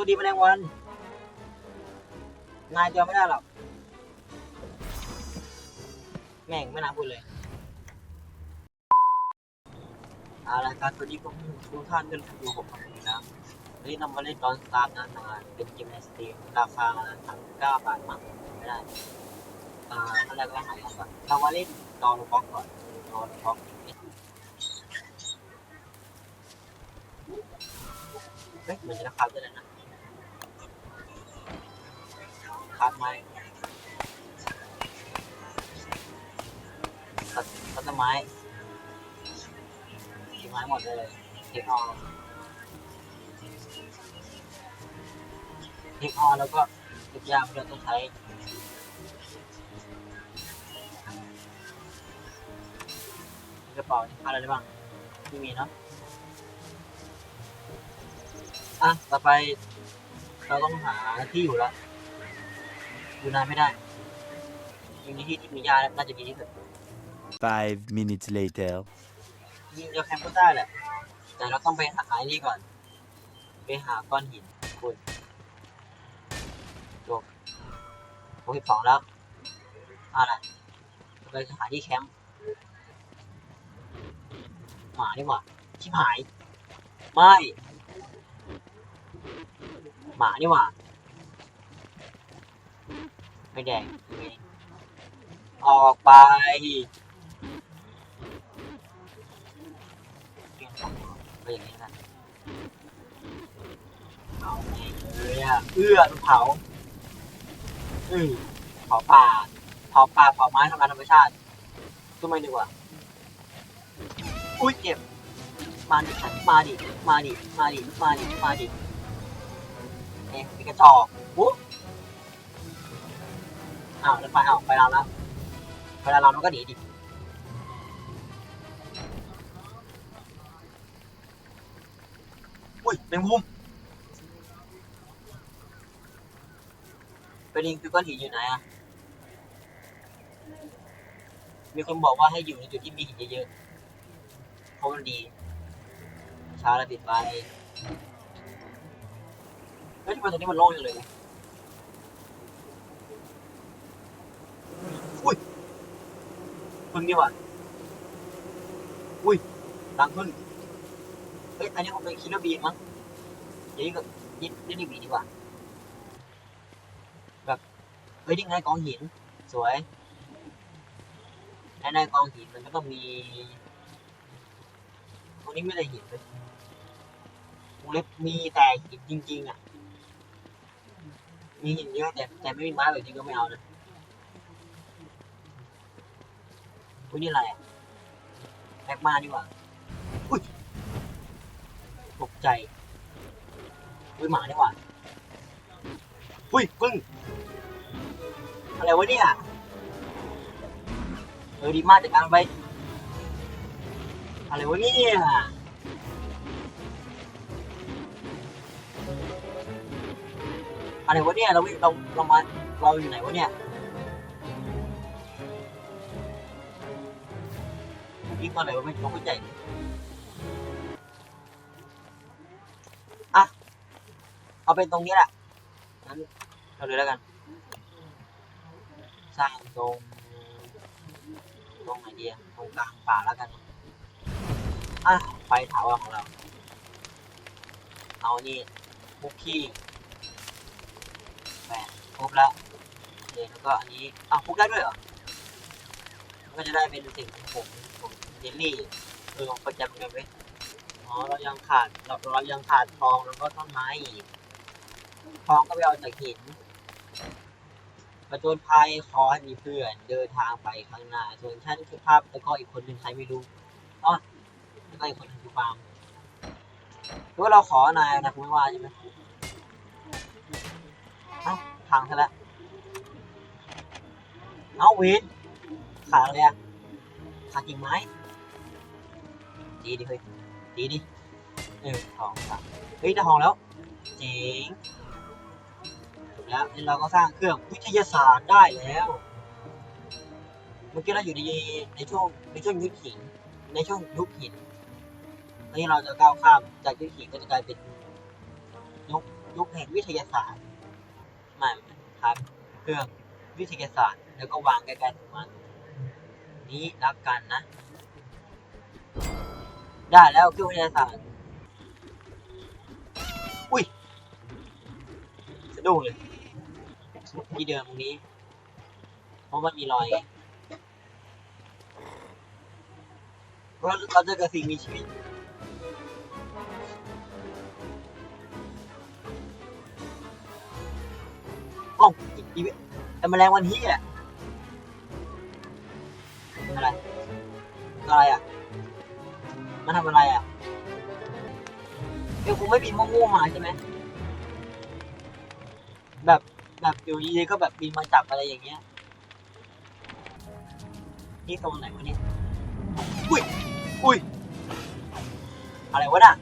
สวัสดีแมลงวัน นายจอไม่ได้หรอก แม่งไม่น่าพูดเลย เอาละครับสวัสดีพวกทุกท่านกันอยู่ผมครับนะวันนี้นำมาเล่นตอนสตาร์ทนะทางานเป็นเกมในสตรีมราคาสามเก้าบาทมั้งไม่ได้ อ่าอะไรก็หายก่อนเรามาเล่นดอนบ็อกก่อนดอนบ็อกเฮ้ยเหมือนจะราคาเท่าไหร่นะ คาดไหมตัดตัดต้นไม้ต้นไม้หมดเลยเทคออเทคออแล้วก็ทุกอย่างเราต้องใช้กระเป๋านี่อะไรได้บ้างไม่มีเนาะอะ ต่อไปเราต้องหาที่อยู่แล้ว อยู่นานไม่ได้อยู่ในที่ที่มีหญ้าน่าจะดีที่สุด Five minutes later. ยิงเจอแคมป์ก็ได้แหละ แต่เราต้องไปหาไอ้นี่ก่อน ไปหาก้อนหินคุณจบโอ้ยสองแล้วอะไรไปหาที่แคมป์หมาดีกว่าชิบหาย ไม่ หมานี่หว่า ไม่แดงออกไปก็อย่างนี้นะเอาไงเลยอะเอื้อนเผาอือเผาป่าเผาป่าเผาไม้ทำลายธรรมชาติก็ไม่ดีกว่าอุ้ยเจ็บมาดิมาดิมาดิมาดิมาดิมาดิเอ๊ะมีกระจอกปุ๊บ อ้าวแล้วไปอ้าวไปแล้วแล้วไปแล้วเราก็หนีดิอุ้ยแมงมุมประเด็นคือก้อนหินอยู่ไหนอะ มีคนบอกว่าให้อยู่ในจุดที่มีหินเยอะๆเพราะมันดีช้าแล้วปิดไฟเฮ้ยทำไมตรงนี้มันโล่งจังเลยวะอุ้ย พึ่งนี่หว่ะอุ้ยรังพึ่งเฮ้ยอันนี้คงเป็นคิลเลอร์บีมั้งอย่างนี้ก็ยิดยิดนี่บีดีกว่าแบบเฮ้ยนี่ไงกองหิน สวยในในกองหินมันก็ต้องมีตรงนี้ไม่ได้หินเลยวงเล็บมีแต่หินจริง ๆ อะ มีหินเยอะแต่แต่ไม่มีไม้แบบนี้ก็ไม่เอานะ อุ้ยนี่อะไรอะแม็กมาดีกว่าอุ้ยตกใจอุ้ยหมานี่หว่าอุ้ยปึ้งอะไรวะเนี่ยเออดีมากจัดการไปอะไรวะเนี่ยอะไรวะเนี่ยเราเราเรามาเราอยู่ไหนวะเนี่ย วิ่งมาไหนวะไม่เราไม่ใจเอาเป็นตรงนี้แหละงั้นเอาเลยแล้วกัน สร้างตรงตรงไหนดีอะตรงกลางป่าแล้วกันอะไฟถาวรของเรา เอานี่บุกขี้แปดครบแล้วแล้วก็อันนี้อ้าวครบได้ด้วยเหรอก็จะได้เป็นสิ่งของผมผม เจลลี่เออของประจำกันไว้อ๋อเรายังขาดเราเรายังขาดทองแล้วก็ต้นไม้อีกทองก็ไปเอาจากหินประจนภัยขอให้มีเพื่อนเดินทางไปข้างหน้า ส่วนฉันคือภาพแล้วก็อีกคนหนึ่งใครไม่รู้อ๋อแล้วก็อีกคนหนึงคือฟาร์มหรือว่าเราขอนายนะคุณไม่ว่าใช่ไหมเอ้าพังซะแล้วเอาเวนขาดอะไรอะขาดกิ่งไม้ ดีดิเฮ้ยดีดิหนึ่งสองสามเฮ้ยได้ทองแล้วเจ๋งถูกแล้วนี่เราก็สร้างเครื่องวิทยาศาสตร์ได้แล้วเมื่อกี้เราอยู่ในในช่วงในช่วงยุคหินในช่วงยุคหินตอนนี้เราจะก้าวข้ามจากยุคหินก็จะกลายเป็นยุคยุคแห่งวิทยาศาสตร์ไม่ครับเครื่องวิทยาศาสตร์แล้วก็วางใกล้ๆมันนี้รักกันนะ ได้แล้วเครื่องวิทยาศาสตร์ อุ้ยสะดุ้งเลยที่เดิมตรงนี้ เพราะมันมีรอยเพราะเราเจอกับสิ่งมีชีวิตโอ้อีกทีแต่แมลงวันนี้อะอะไร อะไรอะ มันทำอะไรอะเดี๋ยวคงไม่บินมั่วๆมาใช่ไหมแบบแบบอยู่ดีๆก็แบบบินมาจับอะไรอย่างเงี้ย นี่ตรงไหนวะเนี่ย อุ้ย อุ้ย อะไรวะน่ะ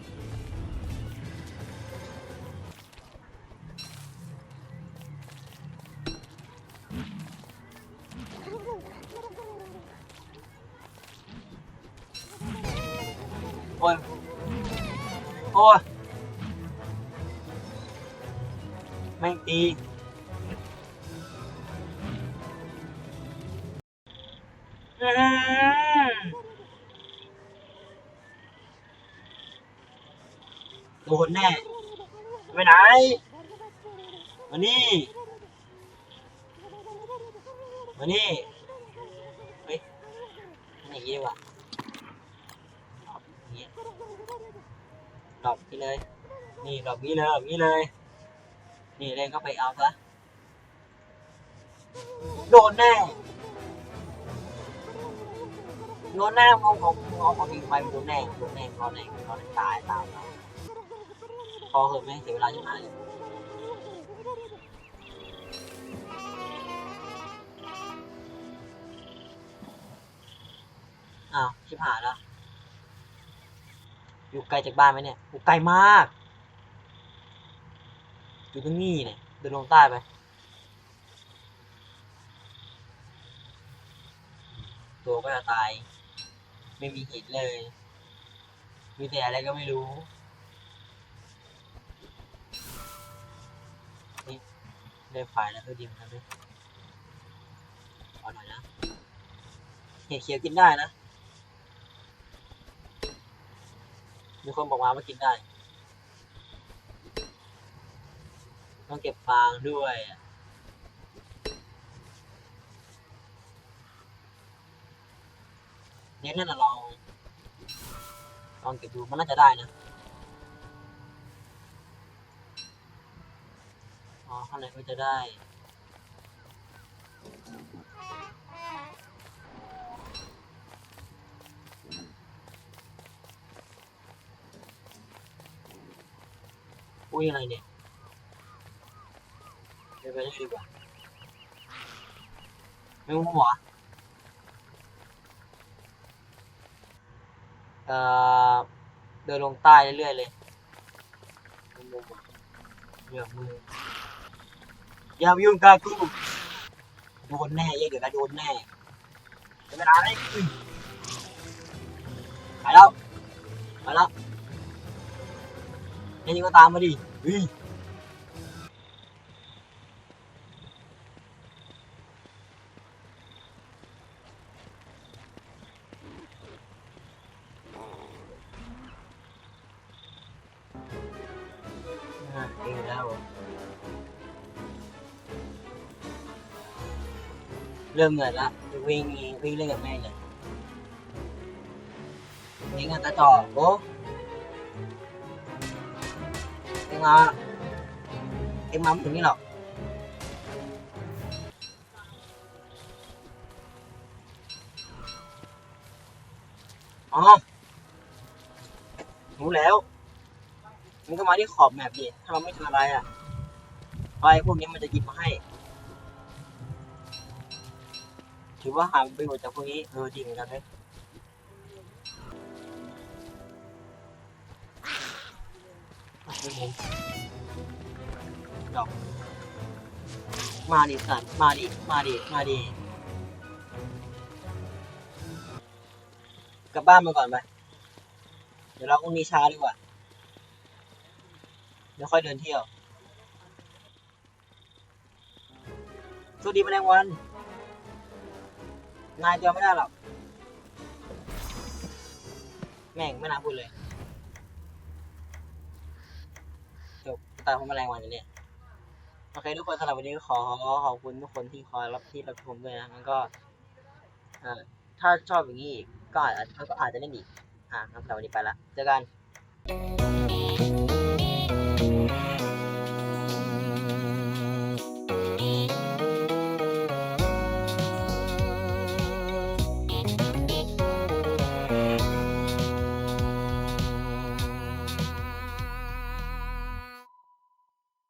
อ้ย โอ้ย ไม่งตีอืมโดนแน่ ไปไหน มานี่ มานี่ เฮ้ยมันอย่างนี้ดีกว่าอย่างนี้ ดอกนี้เลย นี่ดอกนี้เลยดอกนี้เลย นี่เล่นก็ไปเอาซะโดนแน่โดนแน่ของของของของทีมไปโดนแน่โดนแน่โดนแน่โดนแน่ตายตายตายพอเหอะไม่เสียเวลาจะมาเลยอ้าวชิบหายแล้ว อยู่ไกลจากบ้านไหมเนี่ยอยู่ไกลมาก อยู่ตรงนี้เนี่ยเดินลงใต้ไปตัวก็จะตาย ไม่มีหินเลย มีแต่อะไรก็ไม่รู้นี่ได้ไฟแล้วก็ดิมนะด้วยเอหน่อยนะเห็ดเขียวกินได้นะ มีคนบอกมาว่ากินได้ ต้องเก็บฟางด้วยเนี่ยนั่นน่ะลองลองเก็บดูมันน่าจะได้นะอ๋อข้างในก็จะได้ อุ้ยอะไรเนี่ยเดินไปได้ดีกว่าไม่รู้หัวเอ่อเดินลงใต้เรื่อยๆเลยอะเหยื่อมืออย่ามายุ่งกับกูโดนแน่เดี๋ยวก็โดนแน่จะไม่ได้อุ้ยไปแล้วไปแล้ว เริ่มเหนื่อยละวิ่งวิ่งเล่นกับแม่ อโอ้เอ็งมาเอ็งมาถึงนี่หรอกอ๋อรู้แล้ว มันก็มาที่ขอบแมปดิถ้าเราไม่ทำอะไรอะไอพวกนี้มันจะหยิบมาให้ ถือว่าหาประโยชน์จากพวกนี้เออดีเหมือนกันเลย ดอกมาดิสันมาดิมาดิมาดิกลับบ้านมาก่อนไปเดี๋ยวเราพรุ่งนี้ช้าดีกว่าเดี๋ยวค่อยเดินเที่ยวสวัสดีแมลงวัน นายเจอไม่ได้หรอก แม่งไม่น่าพูดเลย ตายเพราแมลงวันอยู่เนี่ยโอเคทุกคนสำหรับวันนี้ขอขอบคุณทุกคนที่คอยรับที่รับชมด้วยนะมันก็ถ้าชอบอย่างนี้ก็อาจก็อาจจะเล่นอีกอ่าครับสำหรับวันนี้ไปละเจอกัน